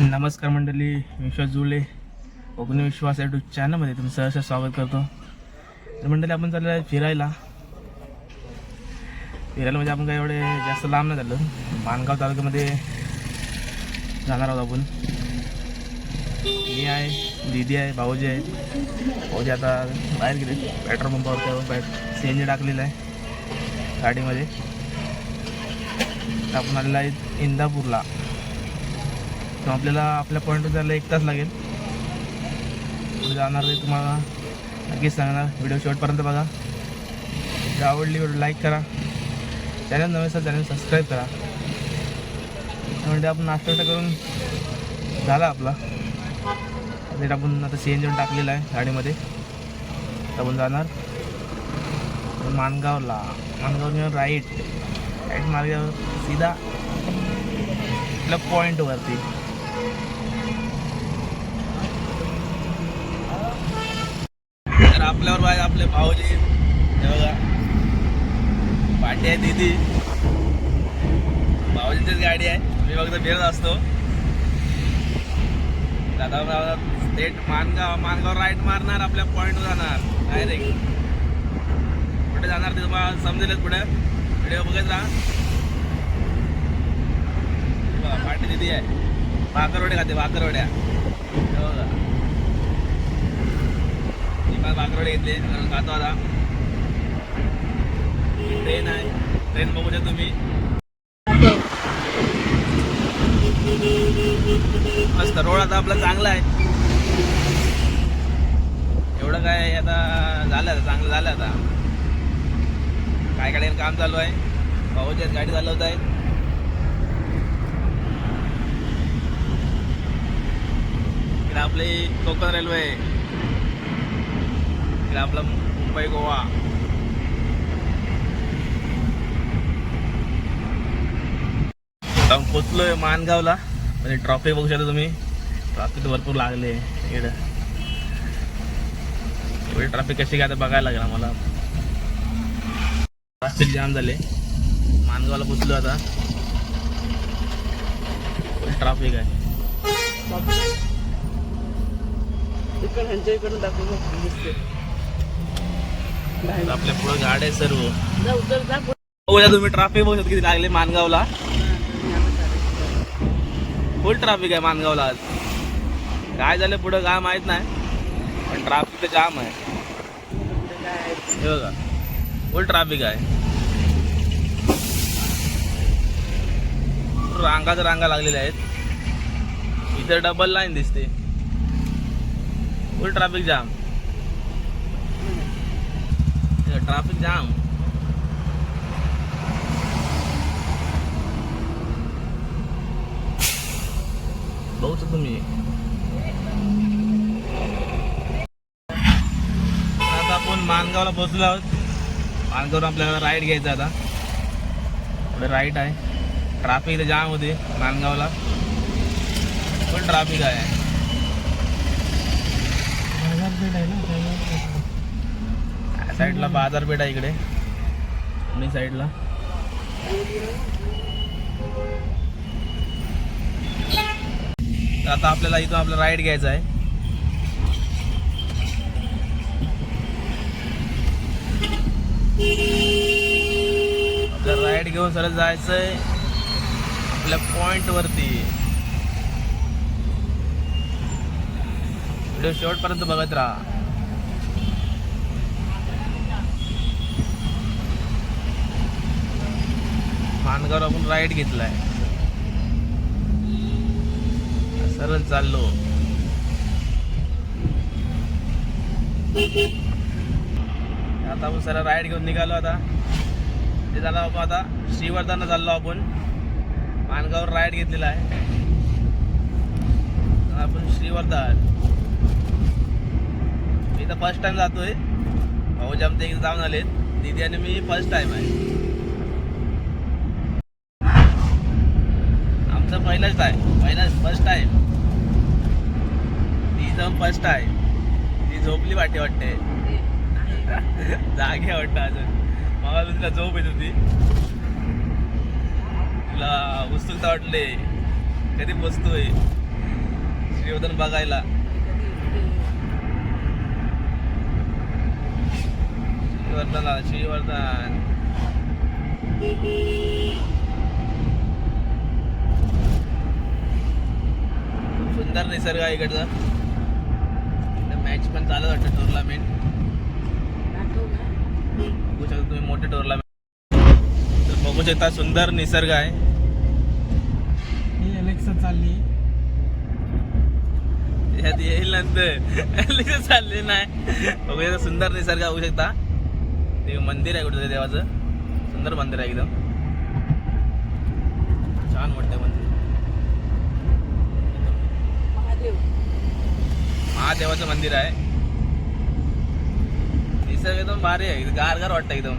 नमस्कार मंडळी विश्वास जुले कोकणी विश्वास यूट्यूब चॅनलमध्ये तुमचं सहर्ष स्वागत करतो. तर मंडळी आपण चाललो आहे फिरायला. फिरायला म्हणजे आपण काय एवढे जास्त लांब नाही झालं माणगाव तालुक्यामध्ये जाणार आहोत आपण. मी आहे दीदी आहे भाऊजी आहे. भाऊजी आता बाहेर गेले. पेट्रोल पंपावर पॅट सी एन जी टाकलेलं आहे. गाडीमध्ये. तर आपण आलेला आहे इंदापूरला. तर आपल्याला आपल्या पॉईंटवर जायला एक तास लागेल. पुढे जाणार ते तुम्हाला नक्कीच सांगणार. व्हिडिओ शेवटपर्यंत बघा. जर आवडली व्हिडिओ लाईक करा. चॅनल नवीन असेल चॅनल सबस्क्राईब करा. म्हणजे आपण नाश्ता करून झाला आपला. तर आपण आता सी एन जीवन टाकलेला आहे गाडीमध्ये. आपण जाणार. माणगावला माणगाव राईट राईट मार्गावर सीधा. आपल्या पॉईंटवरती तर आपल्यावर बाय आपले भाऊजी. बघा. पाठी आहे दिदी भाऊजीचीच गाडी आहे. मी फक्त फिरत असतो. दादा थेट मानगाव मानगाव राईट मारणार आपल्या पॉईंटवर जाणार. डायरेक्ट कुठे जाणार ते तुम्हाला समजेलच पुढे. व्हिडिओ बघत राहा. बघा, पाठी दिदी आहे. भाकरवड्या खाते भाकरवड्या. बघा. काल पण भाकरवडे घेतले कारण आता ट्रेन आहे. ट्रेन बघू शकता तुम्ही. मस्त रोड आता आपला चांगला आहे. एवढं काय आता झालं आता चांगलं झालं आता. काय गाड्यांना काम चालू आहे? भाऊच्या गाडी चालवत आहे इकडे आपली कोकण रेल्वे इकडे आपला मुंबई गोवा. पोचलोय मानगावला. म्हणजे ट्रॉफिक बघू शकता तुम्ही. ट्रॉफिक भरपूर लागले इकडं. एवढी कशी काय आता बघायला लागला मला ट्रॅफिक जाम झाले. मानगावला पोचलो आता. ट्रॅफिक आहे इकडून दाखवून दिसते आपल्या पुढे गाड्या आहे सर्व. बघूया तुम्ही ट्रॅफिक बघू शकता किती लागले मानगावला. फुल ट्रॅफिक आहे मानगावला आज. काय झालं पुढं काय माहीत नाही पण ट्रॅफिक तर जाम आहे. हे बघा फुल ट्रॅफिक आहे. रांगाच रांगा लागलेल्या आहेत. इथे डबल लाईन दिसते. फुल ट्रॅफिक जाम ट्रॅफिक जाम बघू तुम्ही आता आपण मानगावला पोहोचलो आहोत. मानगाववर आपल्याला राईड घ्यायचा आता. पुढे राईट आहे. ट्राफिक तर जाम होते मानगावला. पण ट्राफिक आहे. साईडला बाजारपेठ आहे इकडे. पुणे साईडला. तर आता आपल्याला इथून आपला राईड घ्यायचा आहे. आपल्याला राईड घेऊन सरळ जायचंय. आपल्या पॉइंट वरती. व्हिडिओ शेवटपर्यंत बघत राहा. पानगाव आपण राईड घेतलाय. सरळ चाललो. आता आपण सरळ राईड घेऊन निघालो आता. ते झालं बाबा आता श्रीवर्धनला चाललो आपण. मानगावर राईड घेतलेला आहे. आपण श्रीवर्धन. मी तर फर्स्ट टाइम जातोय. भाऊ आमच्या इकडे जाऊन आलेत. दीदी आणि मी फर्स्ट टाइम आहे आमचं पहिलंच आहे. पहिलाच फर्स्ट टाइम ती जाऊन फर्स्ट टाइम ती झोपली वाटे वाटते. जागे वाटतं अजून. मला तुला झोप येत होती. तुला उत्सुकता वाटले. कधी बसतोय श्रीवर्धन बघायला. श्रीवर्धन श्रीवर्धन. सुंदर निसर्ग आहे इकडचा. मॅच पण चालत वाटतं टुर्नामेंट. बघू शकता तुम्ही मोठे टुर्नामेंट तर बघू शकता सुंदर निसर्ग आहे. ही इलेक्शन चालली. यात येईल नंतर. लगेच चालले नाही. बघू शकता सुंदर निसर्ग बघू शकता. ते मंदिर आहे कुठे देवाचं. सुंदर मंदिर आहे एकदम. छान वाटतं मंदिर. महादेवाचं मंदिर आहे. निसर्ग एकदम भारी आहे. गार गार वाटतं एकदम.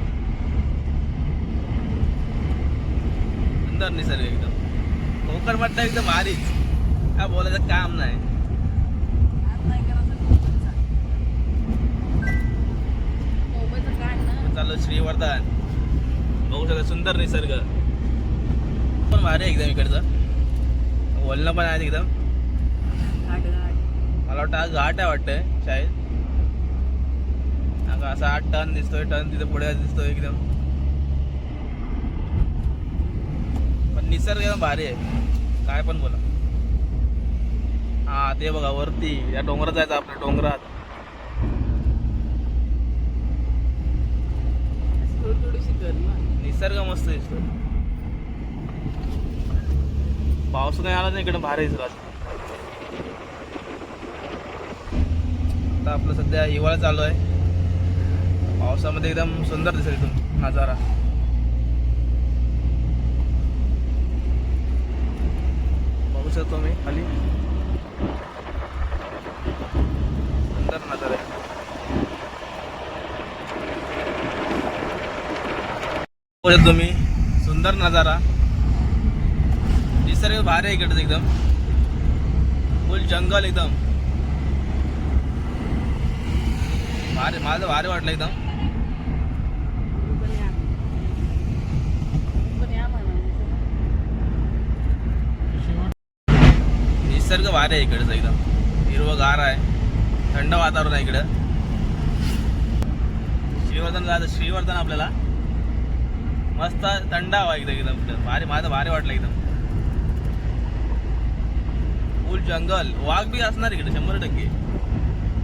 सुंदर निसर्ग एकदम. कोकण वाटतं एकदम भारीच काय बोलायचं काम नाही. आज चाललो श्रीवर्धन. बघू शकता सुंदर निसर्ग. पण भारी आहे एकदम इकडचं. बोलणं पण आहे एकदम. घाट घाट. मला वाटतं हा घाट आहे वाटतं शाळेत अगं असा आठ टन दिसतोय टन तिथे पुढे दिसतोय एकदम. पण निसर्ग एकदम भारी आहे. काय पण बोला. हा ते बघा वरती या डोंगरात जायचं आपल्या डोंगरात. निसर्ग मस्त दिसतो पाऊस नाही आला नाही इकडे भारी दिसतो आता आपलं सध्या हिवाळा चालू आहे. पावसामध्ये एकदम सुंदर दिसेल इथून नजारा. बघू शकतो मी खाली. सुंदर नजारा आहे. बघू शकतो तुम्ही सुंदर नजारा. निसर्ग भारी आहे इकडचं एकदम. फुल जंगल एकदम. भारी माझं भारी वाटलं एकदम. निसर्ग भारी आहे इकडचं एकदम. हिरवगार आहे. थंड वातावरण आहे इकडं. श्रीवर्धन जायचं श्रीवर्धन आपल्याला. मस्त थंड हवा एकदम एकदम भारी माझं भारी वाटलं एकदम. फुल जंगल. वाघ बी असणार इकडे शंभर टक्के.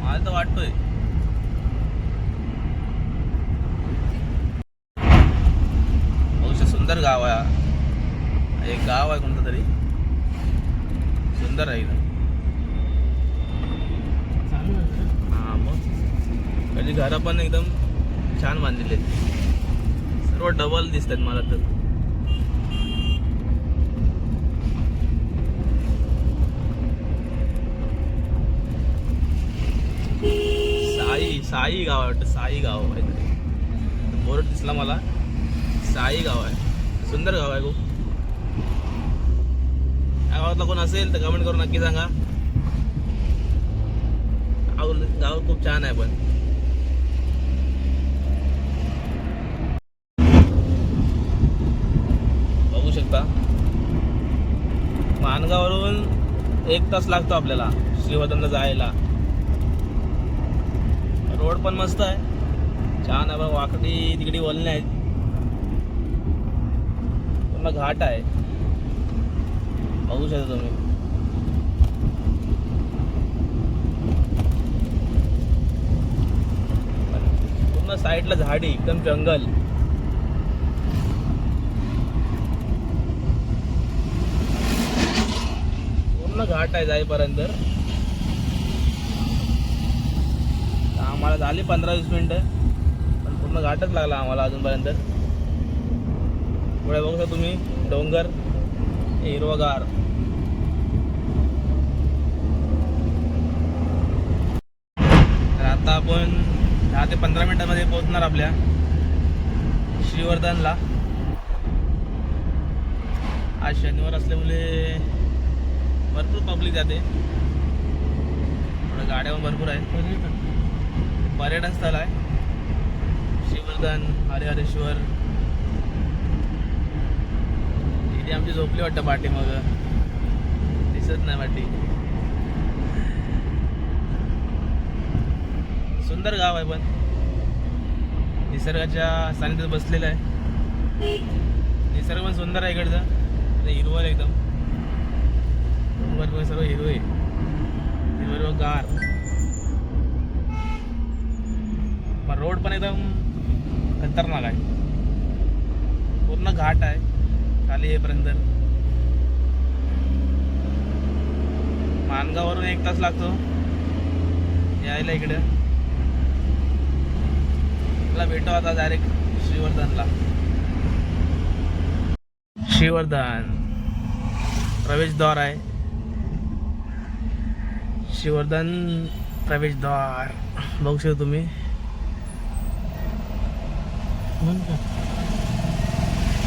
मला तर वाटतोय बहुशः सुंदर गाव आहे. एक गाव आहे कोणतं तरी सुंदर आहे एकदम हा मग. त्याची घरं पण एकदम छान बांधलेली आहेत. सर्व डबल दिसतात मला तर. साई साई गाव आहे वाटतं. साई गाव आहे. काहीतरी बोर्ड दिसला मला. साई गाव आहे. सुंदर गाव आहे खूप या गावातला कोण असेल तर कमेंट करून नक्की सांगा. गाव खूप छान आहे पण. बघू शकता. मानगावरून एक तास लागतो आपल्याला श्रीवर्धनला जायला. रोड पण मस्त आहे. छान आहे बघ वाकडी तिकडी वळणे आहेत. आपला घाट आहे. बघू शकता तुम्ही. पूर्ण साईडला झाडी एकदम जंगल. पूर्ण घाट आहे जाईपर्यंत. आम्हाला झाली पंधरा वीस मिनिटं पण पूर्ण घाटच लागला आम्हाला अजूनपर्यंत. पुढे बघू शकता तुम्ही डोंगर हिरवगार. तर आता आपण दहा ते पंधरा मिनिटांमध्ये पोहोचणार आपल्या श्रीवर्धनला. आज शनिवार असल्यामुळे भरपूर पब्लिक जाते. थोडं गाड्या पण भरपूर आहेत. पर्यटन स्थळ आहे. श्रीवर्धन हरिहरेश्वर ती आमची झोपली वाटतं पाटी मग. दिसत नाही वाटी सुंदर गाव आहे पण. निसर्गाच्या सानिध्यात बसलेलं आहे. निसर्ग पण सुंदर आहे इकडचं. हिरवं एकदम. डोंगर सर्व हिरवे हिरव गार पण रोड पण एकदम खतरनाक आहे. पूर्ण घाट आहे. खाली येईपर्यंत मानगाववरून एक तास लागतो. यायला इकडं. मला भेटू आता डायरेक्ट श्रीवर्धनला. श्रीवर्धन. प्रवेशद्वार आहे. श्रीवर्धन प्रवेशद्वार बघू शकता तुम्ही.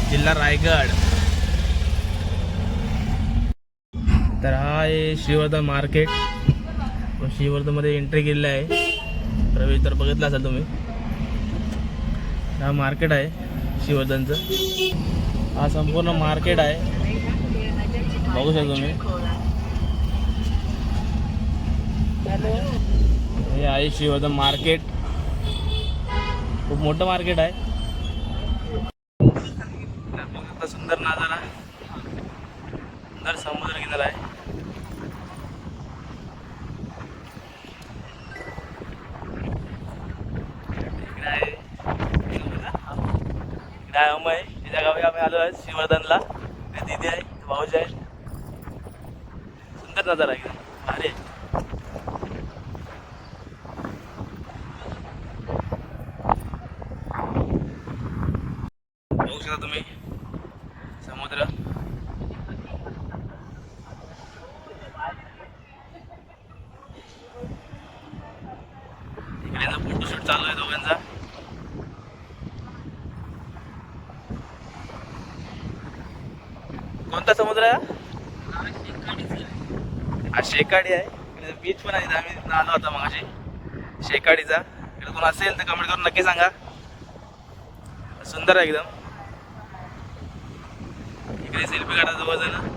जिल्हा रायगड. तर हा आहे श्रीवर्धन मार्केट. श्रीवर्धनमध्ये एंट्री केलेली आहे. प्रवेश तर बघितला असाल तुम्ही. हा मार्केट आहे श्रीवर्धनचं. हा संपूर्ण मार्केट आहे. बघू शकता तुम्ही. हे आहे श्रीवर्धन मार्केट. खूप मोठं मार्केट आहे. सुंदर नजारा सुंदर समुद्र किनारा आहे इकडे आहे इकडे आहे अमय तिच्या गावी आम्ही आलो आहे श्रीवर्धनला ते दिदी आहे ते भाऊजी आहे सुंदर नजारा आहे एकदम भारी आहे बघू शकता तुम्ही समुद्र इकडे फोटोशूट चालू आहे दोघांचा. कोणता समुद्र आहे हा? शेकाडी आहे. बीच पण आहे. आम्ही आलो होता मगाशी. शेकाडीचा. इकडे कोण असेल तर कमेंट करून नक्की सांगा. सुंदर आहे एकदम. इकडे सेल्फी काढा जवळ जण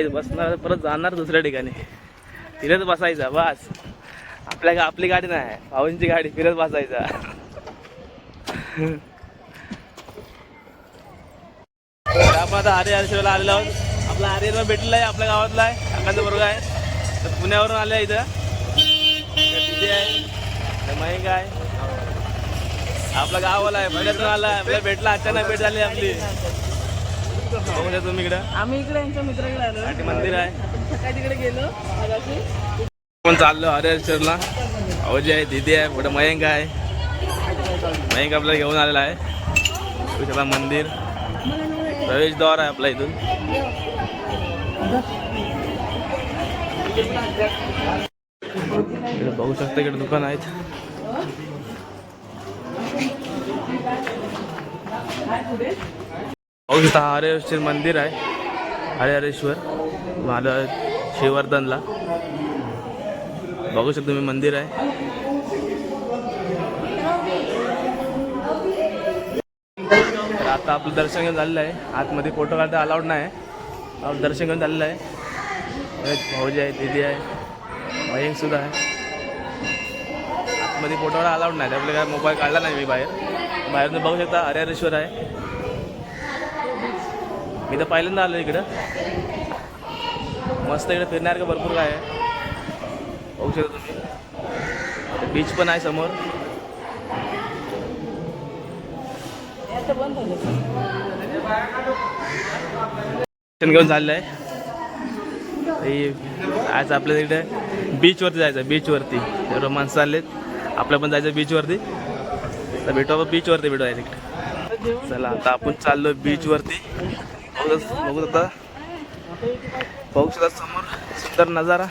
गाडीत बसणार परत जाणार दुसऱ्या ठिकाणी. फिरत बसायचा बस. आपल्या आपली गाडी नाही भाऊंची गाडी फिरत बसायचा. आपण आता हरे हरशिवला आलेलो आहोत. आपला हरिहर भेटलेला आहे आपल्या गावातला आहे काकाचा वर्ग आहे. तर पुण्यावरून आले आहे इथं. तर तिथे आहे. तर मयंक आहे. आपला गावाला आहे पहिल्यातून आला आपल्याला भेटला अचानक भेट झाली आपली. द्या तुम्ही इकडं आम्ही इकडे यांच्या मित्राकडे आलो. मंदिर आहे. सकाळी तिकडे गेलो. चाललो हरिहरला अवजी आहे दिदी आहे पुढे मयंक आहे. मयंक आपल्याला घेऊन आलेला आहे. तुझ्या मंदिर. प्रवेशद्वार आहे आपला इथून. इकडे बघू शकता इकडे दुकान आहेत. बघू शकता हा मंदिर आहे. हरेहरेश्वर मला श्रीवर्धनला. बघू शकता तुम्ही मंदिर आहे. तर आता आपलं दर्शन घेऊन झालेलं आहे. आतमध्ये फोटो काढता अलाउड नाही. आहे आपलं दर्शन घेऊन झालेलं आहे. भाऊजी आहे दिदी आहे. मयंक सुद्धा आहे. आतमध्ये फोटो काढा अलाउड नाही. आपल्याला काय मोबाईल काढला नाही मी बाहेर. बाहेरून बघू शकता हरेहरेश्वर आहे. मी तर पहिल्यांदा आलो इकडं. मस्त इकडे फिरण्यासारखं भरपूर काय? आहे बघू शकता तुम्ही. बीच पण आहे समोर. दर्शन घेऊन झालेलं आहे आज आपल्या इकडे बीचवरती जायचं बीचवरती एवढं माणसं चाललेत. आपल्या पण जायचं बीचवरती तर भेटू आपण बीचवरती भेटू डायरेक्ट चला आता आपण चाललो बीचवरती बघू बघत आता पाऊसला समोर सुंदर नजारा.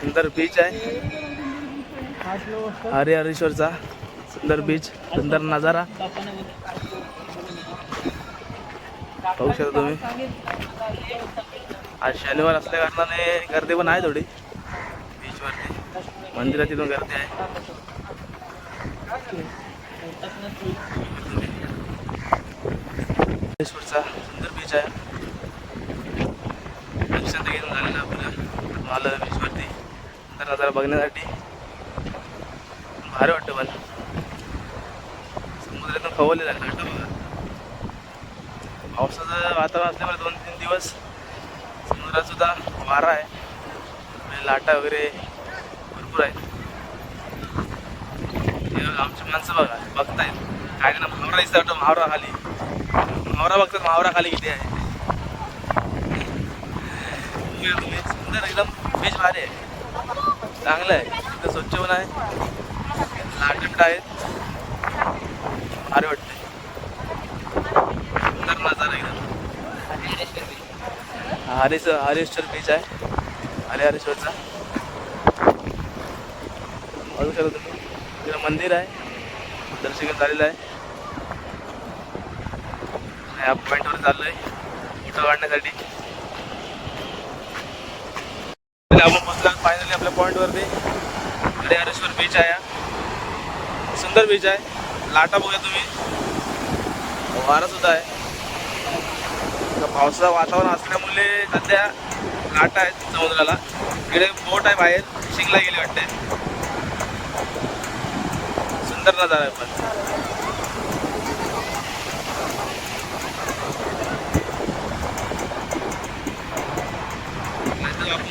सुंदर बीच आहे. हरे हरेश्वरचा सुंदर बीच सुंदर नजारा. पाहू शकता तुम्ही. आज शनिवार असल्या कारणाने गर्दी पण आहे थोडी. बीचवरती मंदिरात तिथून गर्दी आहे. हरेश्वरचा सुंदर बीच आहे. दर्शन घेऊन झालेलं आपलं आलं बीचवरती तर नजारा बघण्यासाठी. भारी वाटतं पण. समुद्रातून खवले आहे. वाटतं बघा. पावसाचं वातावरण असल्यामुळे दोन तीन दिवस समुद्रात सुद्धा वारा आहे. लाटा वगैरे भरपूर आहेत. हे बघा, आमची माणसं बघा बघतायत. काय ना महावरा दिसतं वाटतं महावरा खाली. मावरा बघतात मावरा खाली किती आहे. सुंदर एकदम बीच भारी आहे चांगलं आहे इथं स्वच्छ पण आहे. लाटबिट आहेत भारी वाटते सुंदर नजारा एकदम. हरेश हरेश्वर बीच आहे. हरे हरेश्वरचा. बघू शकता तुम्ही तिथं मंदिर आहे. दर्शन झालेलं आहे. या पॉईंटवर चाललोय. फोटो काढण्यासाठी आपण पोहोचला फायनली आपल्या पॉईंटवरती हरे हरेश्वर बीच आहे सुंदर बीच आहे. लाटा बघा तुम्ही. वारा सुद्धा आहे. पावसाचं वातावरण असल्यामुळे सध्या लाटा आहेत समुद्राला. इकडे बोट आहे बाहेर. फिशिंगला गेली वाटते सुंदर नजारा आहे पण.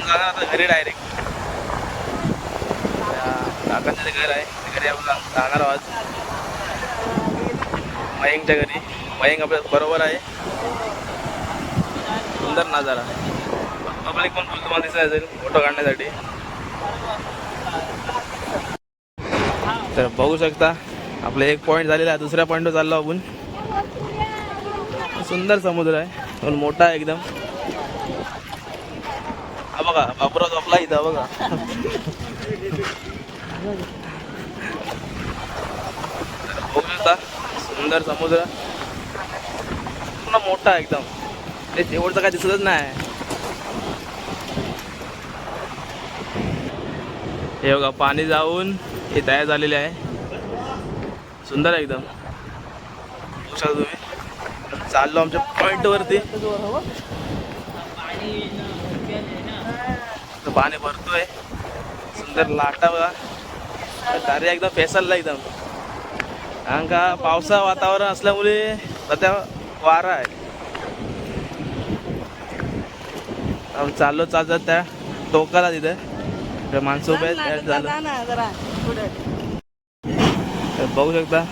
जाणार आता घरी डायरेक्ट काकांचं ते घर आहे. घरी आपण जाणार आहोत मयंकच्या घरी. मयंक आपल्या बरोबर आहे. सुंदर नजारा. पब्लिक पण फुल तुम्हाला दिसत असेल फोटो काढण्यासाठी. तर बघू शकता आपलं एक पॉईंट झालेला आहे. दुसऱ्या पॉईंटवर चाललो आपण. सुंदर समुद्र आहे. पण मोठा आहे एकदम. बघा बापरा झोपला इथं बघा. बघू शकता सुंदर समुद्र. पूर्ण मोठा आहे एकदम. ते शेवटचं काय दिसतच नाही. हे बघा पाणी जाऊन हे तयार झालेले आहे. सुंदर आहे एकदम. बघू शकता तुम्ही. चाललो आमच्या पॉईंटवरती पाणी भरतोय. सुंदर लाटा बघा. कार्य एकदम फेसलला एकदम. कारण का पावसा वातावरण असल्यामुळे सध्या वारा आहे. चाललो चालत त्या टोकाला तिथे. माणसं उभे झालं बघू शकता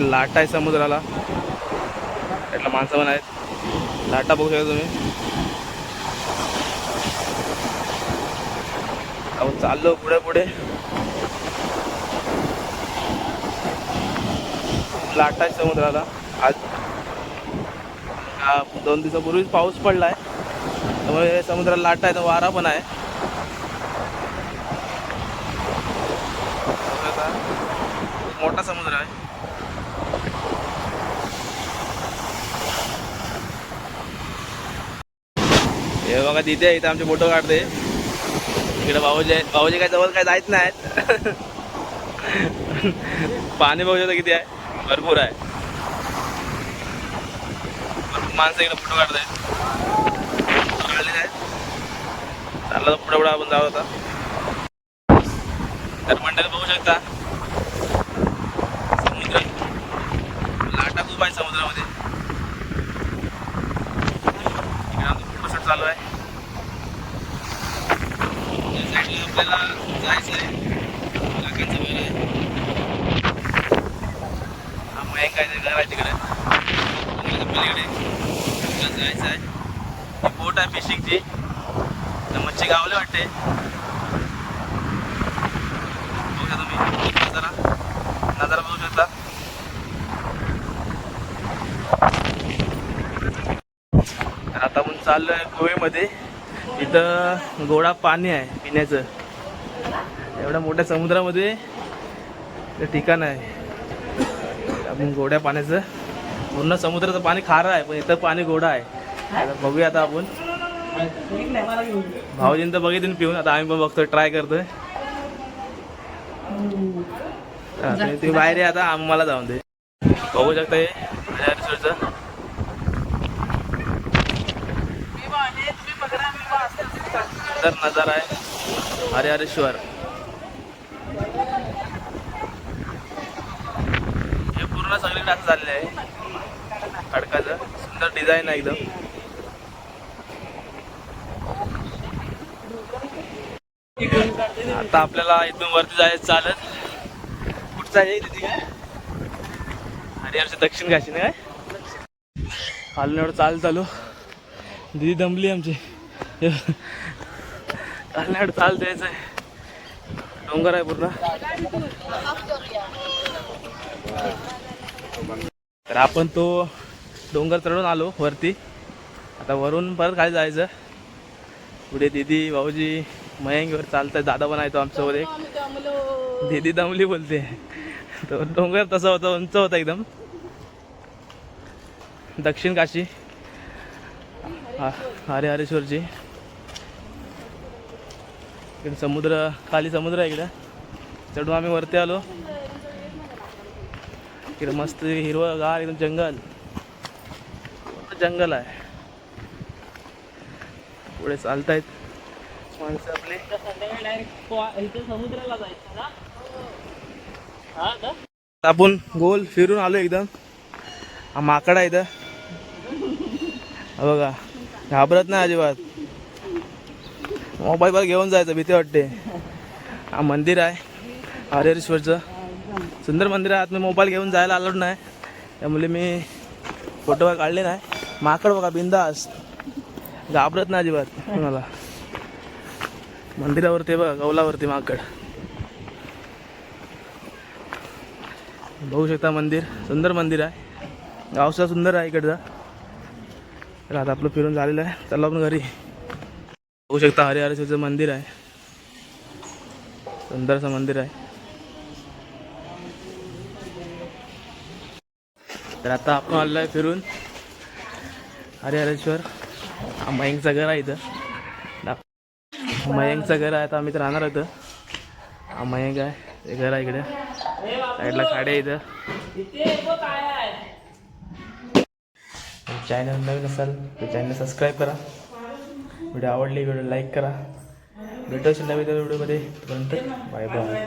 लाटा आहे समुद्राला. त्यातला माणसं पण आहेत. लाटा बघू शकता तुम्ही. आपण चाललो पुढे पुढे. लाटा आहे समुद्राला. आज हा दोन दिवसापूर्वीच पाऊस पडला आहे त्यामुळे समुद्राला लाटा आहे तर वारा पण आहे. खूप मोठा समुद्र आहे. हे बघा तिथे इथे आमचे फोटो काढते. इकडे भाऊजी आहेत भाऊजी काय जवळ काय जायच नाहीत. पाणी बघू शकता किती आहे. भरपूर आहे. भरपूर माणसं इकडे फोटो काढत आहेत. काढलेले आहेत. चालला पुढे पुढे आपण जाऊ आता. तर मंडळी बघू शकता समुद्र लाटा खूप आहे समुद्रामध्ये इकडे आमचं फोटोशूट चालू आहे या साईडला आपल्याला जायचं आहे काकांचं घर आहे हा मयंक आहे घर आहे तिकडे. पलीकडे. आपल्याला जायचं आहे ही बोट आहे फिशिंगची तर मच्छी गावले वाटते. बघा तुम्ही. नजारा नजारा बघू शकता. आता आपण आहे गोवेमध्ये इथं गोडा पाणी आहे पिण्याचं. एवढ्या मोठ्या समुद्रामध्ये ते ठिकाण आहे. आपण गोड्या पाण्याचं. पूर्ण समुद्राचं पाणी खारं आहे पण इथं पाणी गोडा आहे. बघूया आता आपण. भाऊजींनी तर बघितलं पिऊन. आता आम्ही पण बघतोय ट्राय करतोय. तुम्ही बाहेर या आता आम्हाला जाऊन दे. बघू शकता हे. नजारा आहे. हरिहरेश्वर. पूर्ण सगळीकडे असं झालेलं आहे. खडकाचं. सुंदर डिझाईन आहे एकदम. आता आपल्याला इथून वरती जायचं चालत. कुठचं आहे तिथे? काय हरिहरच्या दक्षिण काशी काय? खालून एवढं चाल चालू. दिदी दमली आमची. खालून एवढं चाल द्यायचं आहे डोंगर आहे पूर्ण. तर आपण तो डोंगर चढून आलो वरती. आता वरून परत खाली जायचं. पुढे दीदी भाऊजी मयंकवर चालतंय. दादा पण आहे तो एक. दिदी दमली बोलते. तर डोंगर तसा होता उंच होता एकदम. दक्षिण काशी. हा- हरे हरेश्वरची इकडे समुद्र खाली समुद्र आहे इकडं. चढून आम्ही वरती आलो. इकडे मस्त हिरवं गार एकदम जंगल. जंगल आहे. पुढे चालतायत माणसं आपले. डायरेक्ट समुद्राला जायचं ना आपण गोल फिरून आलो एकदम. हा माकड आहे इथं. बघा घाबरत नाही अजिबात. मोबाईल घेऊन जायचं भीती वाटते. हा मंदिर आहे हरेश्वरचं. सुंदर मंदिर आहे मोबाईल घेऊन जायला आलो नाही. त्यामुळे मी फोटो काढले नाही. माकड बघा बिंदास. घाबरत नाही अजिबात कोणाला. मंदिरावरती बघा गवलावरती माकड. बघू शकता मंदिर. सुंदर मंदिर आहे. गावचा सुंदर आहे इकडचा. तर आता आपलं फिरून झालेलं आहे. चला आपण घरी. बघू शकता हरिहरेश्वरचं मंदिर आहे. सुंदरचं मंदिर आहे. तर आता आपण आलेलो आहे फिरून. हरिहरेश्वर. मयंकचं घर आहे इथं. मयंकचं घर आहे तर आम्ही तर राहणार इथं मयंक आहे ते घर आहे इकडे. साईडला खाडे इथं. चॅनल नवीन असाल तर चॅनल सबस्क्राईब करा. व्हिडिओ आवडली व्हिडिओ लाईक करा. भेटू असेल नवीन व्हिडिओमध्ये. तोपर्यंत बाय बाय